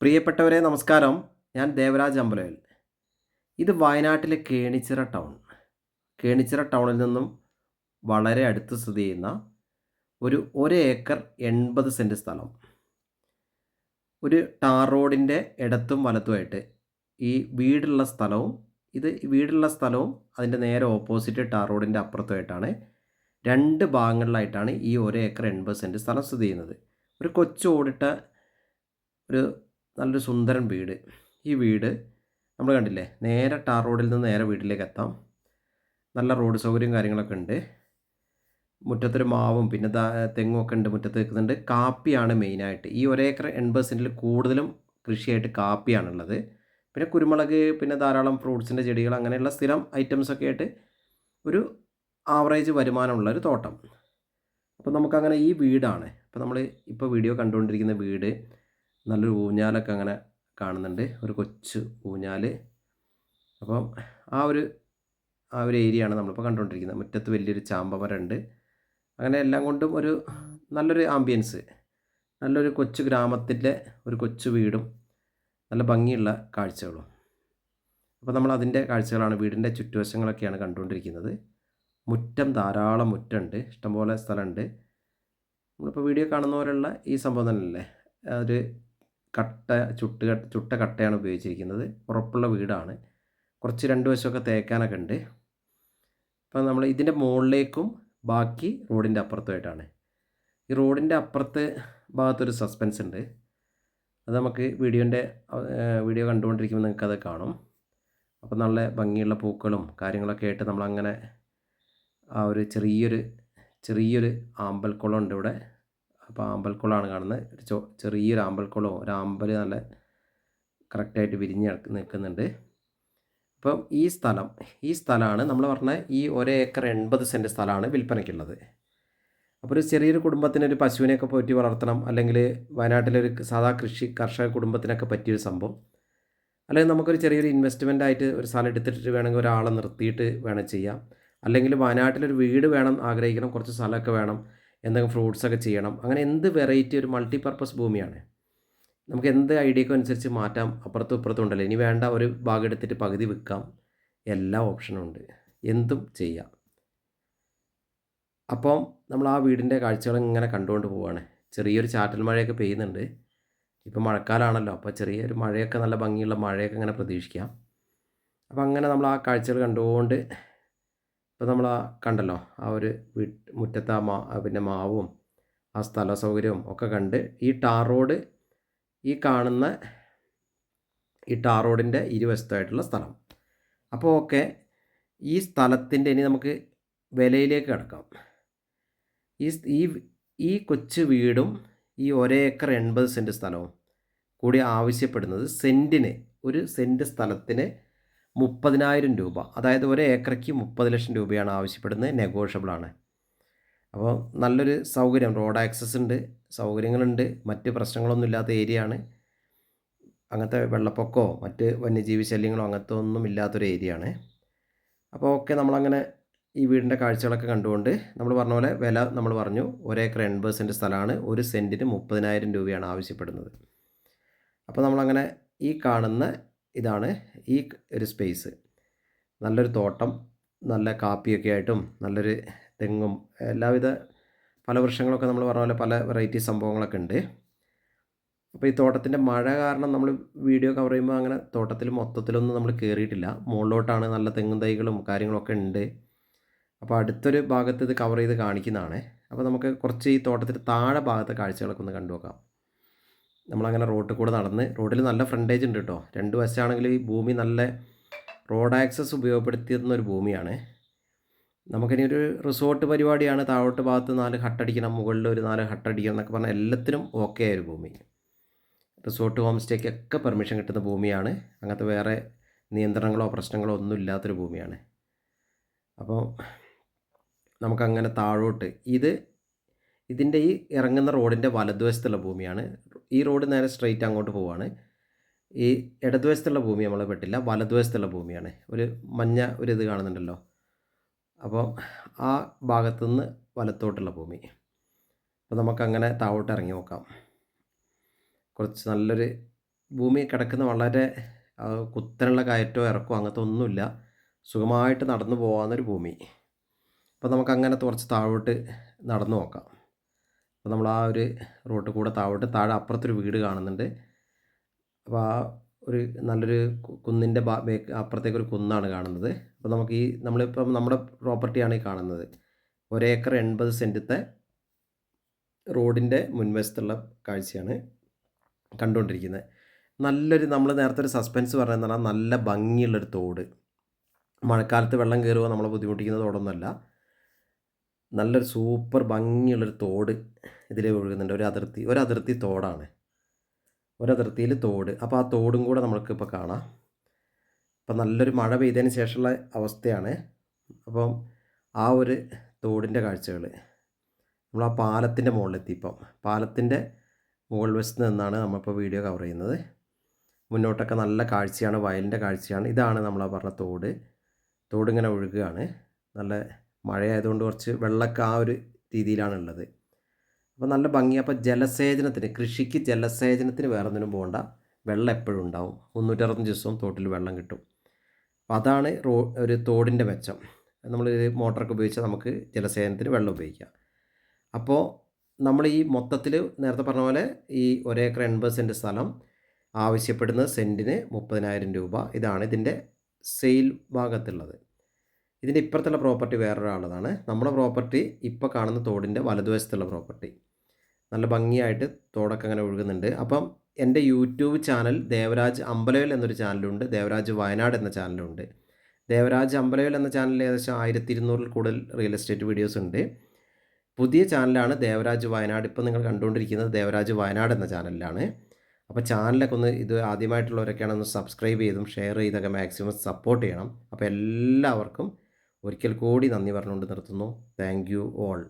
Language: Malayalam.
പ്രിയപ്പെട്ടവരെ നമസ്കാരം. ഞാൻ ദേവരാജ് അമ്പലയൽ ഇത് വയനാട്ടിലെ കേണിച്ചിറ ടൗൺ. കേണിച്ചിറ ടൗണിൽ നിന്നും വളരെ അടുത്ത് സ്ഥിതി ചെയ്യുന്ന ഒരു ഒരു ഏക്കർ എൺപത് സെന്റ് സ്ഥലം. ഒരു ടാർ റോഡിന്റെ ഇടത്തും വലത്തുമായിട്ട് ഈ വീടുള്ള സ്ഥലവും ഇത് വീടുള്ള സ്ഥലവും അതിന്റെ നേരെ ഓപ്പോസിറ്റ് ടാർ റോഡിന്റെ അപ്പുറത്തുമായിട്ടാണ് രണ്ട് ഭാഗങ്ങളിലായിട്ടാണ് ഈ ഒരു ഏക്കർ എൺപത് സെന്റ് സ്ഥലം സ്ഥിതി ചെയ്യുന്നത്. ഒരു കൊച്ചു ഓടിട്ട ഒരു നല്ലൊരു സുന്ദരൻ വീട്. ഈ വീട് നമ്മൾ കണ്ടില്ലേ? നേരെ ടാർ റോഡിൽ നിന്ന് നേരെ വീട്ടിലേക്ക് എത്താം. നല്ല റോഡ് സൗകര്യവും കാര്യങ്ങളൊക്കെ ഉണ്ട്. മുറ്റത്തൊരു മാവും പിന്നെ തെങ്ങും ഒക്കെ ഉണ്ട് മുറ്റത്ത് നിൽക്കുന്നുണ്ട്. കാപ്പിയാണ് മെയിനായിട്ട് ഈ ഒരേക്കർ എൺപത് സെന്റിൽ കൂടുതലും കൃഷിയായിട്ട് കാപ്പിയാണുള്ളത്. പിന്നെ കുരുമുളക് പിന്നെ ധാരാളം ഫ്രൂട്ട്സിന്റെ ചെടികൾ അങ്ങനെയുള്ള സ്ഥിരം ഐറ്റംസ് ഒക്കെ ആയിട്ട് ഒരു ആവറേജ് വരുമാനമുള്ള ഒരു തോട്ടം. അപ്പോൾ നമുക്കങ്ങനെ ഈ വീടാണ്. അപ്പോൾ നമ്മൾ ഇപ്പോൾ വീഡിയോ കണ്ടുകൊണ്ടിരിക്കുന്ന വീട് നല്ലൊരു ഊഞ്ഞാലൊക്കെ അങ്ങനെ കാണുന്നുണ്ട്. ഒരു കൊച്ചു ഊഞ്ഞാൽ അപ്പം ആ ഒരു ആ ഒരു ഏരിയ ആണ് നമ്മളിപ്പോൾ കണ്ടുകൊണ്ടിരിക്കുന്നത്. മുറ്റത്ത് വലിയൊരു ചാമ്പമര ഉണ്ട് അങ്ങനെ എല്ലാം കൊണ്ടും ഒരു നല്ലൊരു ആംബിയൻസ് നല്ലൊരു കൊച്ചു ഗ്രാമത്തിന്റെ ഒരു കൊച്ചു വീടും. നല്ല ഭംഗിയുള്ള കാഴ്ചകളും. അപ്പോൾ നമ്മൾ അതിന്റെ കാഴ്ചകളാണ് വീടിന്റെ ചുറ്റുവശങ്ങളൊക്കെയാണ് കണ്ടുകൊണ്ടിരിക്കുന്നത്. മുറ്റം ധാരാളം മുറ്റമുണ്ട് ഇഷ്ടംപോലെ സ്ഥലമുണ്ട്. നമ്മളിപ്പോൾ വീഡിയോ കാണുന്നവരുള്ള ഈ സംഭവം തന്നെയല്ലേ? ഒരു കട്ട ചുട്ട് ചുട്ട കട്ടയാണ് ഉപയോഗിച്ചിരിക്കുന്നത്. ഉറപ്പുള്ള വീടാണ്. കുറച്ച് രണ്ട് വശമൊക്കെ തേക്കാനൊക്കെ ഉണ്ട്. അപ്പം നമ്മൾ ഇതിന്റെ മുകളിലേക്കും ബാക്കി റോഡിന്റെ അപ്പുറത്തുമായിട്ടാണ്. ഈ റോഡിന്റെ അപ്പുറത്തെ ഭാഗത്തൊരു സസ്പെൻസ് ഉണ്ട്. അത് നമുക്ക് വീഡിയോന്റെ വീഡിയോ കണ്ടുകൊണ്ടിരിക്കുമ്പോൾ നിങ്ങൾക്കത് കാണും. അപ്പം നല്ല ഭംഗിയുള്ള പൂക്കളും കാര്യങ്ങളൊക്കെ ആയിട്ട് നമ്മളങ്ങനെ ആ ഒരു ചെറിയൊരു ചെറിയൊരു ആമ്പൽക്കുളം ഉണ്ട് ഇവിടെ. അപ്പോൾ ആമ്പൽക്കുളമാണ് കാണുന്നത്. ഒരു ചോ ചെറിയൊരു ആമ്പൽക്കുളവും ഒരു ആമ്പൽ നല്ല കറക്റ്റായിട്ട് വിരിഞ്ഞ് നിൽക്കുന്നുണ്ട്. അപ്പം ഈ സ്ഥലം ഈ സ്ഥലമാണ് നമ്മൾ പറഞ്ഞ ഈ ഒരേ ഏക്കർ എൺപത് സെന്റ് സ്ഥലമാണ് വിൽപ്പനയ്ക്കുള്ളത്. അപ്പോൾ ഒരു ചെറിയൊരു കുടുംബത്തിന് ഒരു പശുവിനെയൊക്കെ പോറ്റി വളർത്തണം അല്ലെങ്കിൽ വയനാട്ടിലൊരു സാധാ കൃഷി കർഷക കുടുംബത്തിനൊക്കെ പറ്റിയൊരു സംഭവം. അല്ലെങ്കിൽ നമുക്കൊരു ചെറിയൊരു ഇൻവെസ്റ്റ്മെന്റ് ആയിട്ട് ഒരു സ്ഥലം എടുത്തിട്ട് വേണമെങ്കിൽ ഒരാളെ നിർത്തിയിട്ട് വേണം ചെയ്യാം. അല്ലെങ്കിൽ വയനാട്ടിലൊരു വീട് വേണം ആഗ്രഹിക്കണം കുറച്ച് സ്ഥലമൊക്കെ വേണം. എന്തെങ്കിലും ഫ്രൂട്ട്സ് ഒക്കെ ചെയ്യണം. അങ്ങനെ എന്ത് വെറൈറ്റി ഒരു മൾട്ടി പർപ്പസ് ഭൂമിയാണ്. നമുക്ക് എന്ത് ഐഡിയക്കും അനുസരിച്ച് മാറ്റാം. അപ്പുറത്തും ഇപ്പുറത്തും ഉണ്ടല്ലോ. ഇനി വേണ്ട ഒരു ഭാഗം എടുത്തിട്ട് പകുതി വിൽക്കാം. എല്ലാ ഓപ്ഷനും ഉണ്ട്. എന്തും ചെയ്യാം. അപ്പം നമ്മൾ ആ വീടിന്റെ കാഴ്ചകൾ ഇങ്ങനെ കണ്ടുകൊണ്ട് പോവുകയാണ് ചെറിയൊരു ചാറ്റൽ മഴയൊക്കെ പെയ്യുന്നുണ്ട്. ഇപ്പം മഴക്കാലമാണല്ലോ അപ്പോൾ ചെറിയൊരു മഴയൊക്കെ നല്ല ഭംഗിയുള്ള മഴയൊക്കെ ഇങ്ങനെ പ്രതീക്ഷിക്കാം. അപ്പോൾ അങ്ങനെ നമ്മൾ ആ കാഴ്ചകൾ കണ്ടുകൊണ്ട് ഇപ്പോൾ നമ്മൾ ആ കണ്ടല്ലോ ആ ഒരു വീട്ട് മുറ്റത്ത് ആ മാ പിന്നെ മാവും ആ സ്ഥല സൗകര്യവും ഒക്കെ കണ്ട് ഈ ടാർ റോഡ് ഈ കാണുന്ന ഈ ടാർ റോഡിന്റെ ഇരുവശത്തായിട്ടുള്ള സ്ഥലം. അപ്പോൾ ഓക്കെ ഈ സ്ഥലത്തിന്റെ ഇനി നമുക്ക് വിലയിലേക്ക് കിടക്കാം. ഈ ഈ ഈ കൊച്ചു വീടും ഈ ഒരേ ഏക്കർ എൺപത് സെന്റ് സ്ഥലവും കൂടി ആവശ്യപ്പെടുന്നത് സെന്റിന് ഒരു സെന്റ് സ്ഥലത്തിന് മുപ്പതിനായിരം രൂപ. അതായത് ഒരു ഏക്കറയ്ക്ക് മുപ്പത് ലക്ഷം രൂപയാണ് ആവശ്യപ്പെടുന്നത്. നെഗോഷ്യബിൾ ആണ്. അപ്പോൾ നല്ലൊരു സൗകര്യം. റോഡ് ആക്സസ് ഉണ്ട്. സൗകര്യങ്ങളുണ്ട്. മറ്റ് പ്രശ്നങ്ങളൊന്നും ഇല്ലാത്ത ഏരിയ ആണ്. അങ്ങനത്തെ വെള്ളപ്പൊക്കമോ മറ്റ് വന്യജീവി ശല്യങ്ങളോ അങ്ങനത്തെ ഒന്നും ഇല്ലാത്തൊരു ഏരിയ ആണ്. അപ്പോൾ ഓക്കെ നമ്മളങ്ങനെ ഈ വീടിന്റെ കാഴ്ചകളൊക്കെ കണ്ടുകൊണ്ട് നമ്മൾ പറഞ്ഞ പോലെ വില നമ്മൾ പറഞ്ഞു. ഒരേക്കർ എൺപത് സെന്റ് സ്ഥലമാണ്. ഒരു സെന്റിന് മുപ്പതിനായിരം രൂപയാണ് ആവശ്യപ്പെടുന്നത്. അപ്പോൾ നമ്മളങ്ങനെ ഈ കാണുന്ന ഇതാണ് ഈ ഒരു സ്പേസ് നല്ലൊരു തോട്ടം നല്ല കാപ്പിയൊക്കെ ആയിട്ടും നല്ലൊരു തെങ്ങും എല്ലാവിധ പല വൃക്ഷങ്ങളൊക്കെ നമ്മൾ പറഞ്ഞ പോലെ പല വെറൈറ്റി സംഭവങ്ങളൊക്കെ ഉണ്ട്. അപ്പോൾ ഈ തോട്ടത്തിന്റെ മഴ കാരണം നമ്മൾ വീഡിയോ കവർ ചെയ്യുമ്പോൾ അങ്ങനെ തോട്ടത്തിൽ മൊത്തത്തിലൊന്നും നമ്മൾ കയറിയിട്ടില്ല മുകളിലോട്ടാണ് നല്ല തെങ്ങും തൈകളും കാര്യങ്ങളൊക്കെ ഉണ്ട്. അപ്പോൾ അടുത്തൊരു ഭാഗത്ത് ഇത് കവർ ചെയ്ത് കാണിക്കുന്നതാണ്. അപ്പോൾ നമുക്ക് കുറച്ച് ഈ തോട്ടത്തിന്റെ താഴെ ഭാഗത്തെ കാഴ്ചകളൊക്കെ ഒന്ന് കണ്ടു നോക്കാം നമ്മളങ്ങനെ റോട്ടിൽ കൂടെ നടന്ന് റോഡിൽ നല്ല ഫ്രണ്ടേജ് ഉണ്ട് കേട്ടോ രണ്ട് വശമാണെങ്കിൽ ഈ ഭൂമി നല്ല റോഡ് ആക്സസ് ഉപയോഗപ്പെടുത്തിയിരുന്ന ഒരു ഭൂമിയാണ്. നമുക്കിനി ഒരു റിസോർട്ട് പരിപാടിയാണ് താഴോട്ട് ഭാഗത്ത് നാല് ഹട്ടടിക്കണം മുകളിൽ ഒരു നാല് ഹട്ടടിക്കണം എന്നൊക്കെ പറഞ്ഞാൽ എല്ലാത്തിനും ഓക്കെ ആയ ഒരു ഭൂമി. റിസോർട്ട് ഹോം സ്റ്റേക്കൊക്കെ പെർമിഷൻ കിട്ടുന്ന ഭൂമിയാണ്. അങ്ങനത്തെ വേറെ നിയന്ത്രണങ്ങളോ പ്രശ്നങ്ങളോ ഒന്നും ഇല്ലാത്തൊരു ഭൂമിയാണ്. അപ്പോൾ നമുക്കങ്ങനെ താഴോട്ട് ഇത് ഇതിന്റെ ഈ ഇറങ്ങുന്ന റോഡിന്റെ വലതുവശത്തുള്ള ഭൂമിയാണ്. ഈ റോഡ് നേരെ സ്ട്രെയിറ്റ് അങ്ങോട്ട് പോവുകയാണ് ഈ ഇടതുവശത്തുള്ള ഭൂമി നമ്മളെ പെട്ടില്ല വലതുവശത്തുള്ള ഭൂമിയാണ്. ഒരു മഞ്ഞ ഒരു ഇത് കാണുന്നുണ്ടല്ലോ. അപ്പോൾ ആ ഭാഗത്തു നിന്ന് വലത്തോട്ടുള്ള ഭൂമി. അപ്പോൾ നമുക്കങ്ങനെ താഴോട്ട് ഇറങ്ങി നോക്കാം. കുറച്ച് നല്ലൊരു ഭൂമി കിടക്കുന്ന വളരെ കുത്തനുള്ള കയറ്റോ ഇറക്കോ അങ്ങനത്തെ ഒന്നുമില്ല. സുഖമായിട്ട് നടന്നു പോകാവുന്നൊരു ഭൂമി. അപ്പോൾ നമുക്കങ്ങനെ കുറച്ച് താഴോട്ട് നടന്നു നോക്കാം. അപ്പോൾ നമ്മൾ ആ ഒരു റോട്ടിൽ കൂടെ താഴോട്ട് താഴെ അപ്പുറത്തൊരു വീട് കാണുന്നുണ്ട്. അപ്പോൾ ആ ഒരു നല്ലൊരു കുന്നിന്റെ ബേക്ക് അപ്പുറത്തേക്കൊരു കുന്നാണ് കാണുന്നത്. അപ്പോൾ നമുക്ക് ഈ നമ്മളിപ്പം നമ്മുടെ പ്രോപ്പർട്ടിയാണ് ഈ കാണുന്നത്. ഒരേക്കർ എൺപത് സെന്റത്തെ റോഡിന്റെ മുൻവശത്തുള്ള കാഴ്ചയാണ് കണ്ടുകൊണ്ടിരിക്കുന്നത്. നല്ലൊരു നമ്മൾ നേരത്തെ ഒരു സസ്പെൻസ് പറഞ്ഞതെന്ന് പറഞ്ഞാൽ നല്ല ഭംഗിയുള്ളൊരു തോട്. മഴക്കാലത്ത് വെള്ളം കയറുക നമ്മളെ ബുദ്ധിമുട്ടിക്കുന്ന തോടൊന്നുമല്ല. നല്ലൊരു സൂപ്പർ ഭംഗിയുള്ളൊരു തോട് ഇതിൽ ഒഴുകുന്നുണ്ട്. ഒരു അതിർത്തി ഒരു അതിർത്തി തോടാണ്. ഒരു ഒരതിർത്തിയിൽ തോട്. അപ്പോൾ ആ തോടും കൂടെ നമ്മൾക്ക് ഇപ്പോൾ കാണാം. അപ്പം നല്ലൊരു മഴ പെയ്തതിന് ശേഷമുള്ള അവസ്ഥയാണ്. അപ്പം ആ ഒരു തോടിന്റെ കാഴ്ചകൾ നമ്മൾ ആ പാലത്തിന്റെ മുകളിലെത്തി ഇപ്പം. പാലത്തിന്റെ മുകൾ വശത്ത് നിന്നാണ് നമ്മളിപ്പോൾ വീഡിയോ കവർ ചെയ്യുന്നത്. മുന്നോട്ടൊക്കെ നല്ല കാഴ്ചയാണ് വയലിന്റെ കാഴ്ചയാണ്. ഇതാണ് നമ്മൾ പറഞ്ഞ തോട്. തോടിങ്ങനെ ഒഴുകുകയാണ്. നല്ല മഴയായതുകൊണ്ട് കുറച്ച് വെള്ളമൊക്കെ ആ ഒരു രീതിയിലാണ് ഉള്ളത് അപ്പോൾ നല്ല ഭംഗി. അപ്പോൾ ജലസേചനത്തിന് കൃഷിക്ക് ജലസേചനത്തിന് വേറെ ഒന്നിനും പോകണ്ട. വെള്ളം എപ്പോഴും ഉണ്ടാവും. മുന്നൂറ്ററുപത്തഞ്ച് ദിവസവും തോട്ടിൽ വെള്ളം കിട്ടും. അപ്പോൾ അതാണ് റോ ഒരു തോടിന്റെ മെച്ചം. നമ്മൾ മോട്ടറൊക്കെ ഉപയോഗിച്ചാൽ നമുക്ക് ജലസേചനത്തിന് വെള്ളം ഉപയോഗിക്കാം. അപ്പോൾ നമ്മൾ ഈ മൊത്തത്തിൽ നേരത്തെ പറഞ്ഞ പോലെ ഈ ഒരേക്കർ എൺപത് സെന്റ് സ്ഥലം ആവശ്യപ്പെടുന്ന സെന്റിന് മുപ്പതിനായിരം രൂപ. ഇതാണ് ഇതിന്റെ സെയിൽ ഭാഗത്തുള്ളത്. ഇതിന്റെ ഇപ്പുറത്തുള്ള പ്രോപ്പർട്ടി വേറൊരാളതാണ് നമ്മുടെ പ്രോപ്പർട്ടി ഇപ്പോൾ കാണുന്ന തോടിന്റെ വലതുവശത്തുള്ള പ്രോപ്പർട്ടി നല്ല ഭംഗിയായിട്ട് തോടൊക്കെ അങ്ങനെ ഒഴുകുന്നുണ്ട്. അപ്പം എന്റെ യൂട്യൂബ് ചാനൽ ദേവരാജ് അമ്പലവൽ എന്നൊരു ചാനലുണ്ട്. ദേവരാജ് വയനാട് എന്ന ചാനലുണ്ട്. ദേവരാജ് അമ്പലവൽ എന്ന ചാനലിൽ ഏകദേശം ആയിരത്തി ഇരുന്നൂറിൽ കൂടുതൽ റിയൽ എസ്റ്റേറ്റ് വീഡിയോസ് ഉണ്ട്. പുതിയ ചാനലാണ് ദേവരാജ് വയനാട്. ഇപ്പോൾ നിങ്ങൾ കണ്ടുകൊണ്ടിരിക്കുന്നത് ദേവരാജ് വയനാട് എന്ന ചാനലിലാണ്. അപ്പോൾ ചാനലൊക്കെ ഒന്ന് ഇത് ആദ്യമായിട്ടുള്ളവരൊക്കെയാണ് ഒന്ന് സബ്സ്ക്രൈബ് ചെയ്തും ഷെയർ ചെയ്തൊക്കെ മാക്സിമം സപ്പോർട്ട് ചെയ്യണം. അപ്പോൾ എല്ലാവർക്കും ഒരിക്കൽ കൂടി നന്ദി പറഞ്ഞുകൊണ്ട് നിർത്തുന്നു. Thank you all.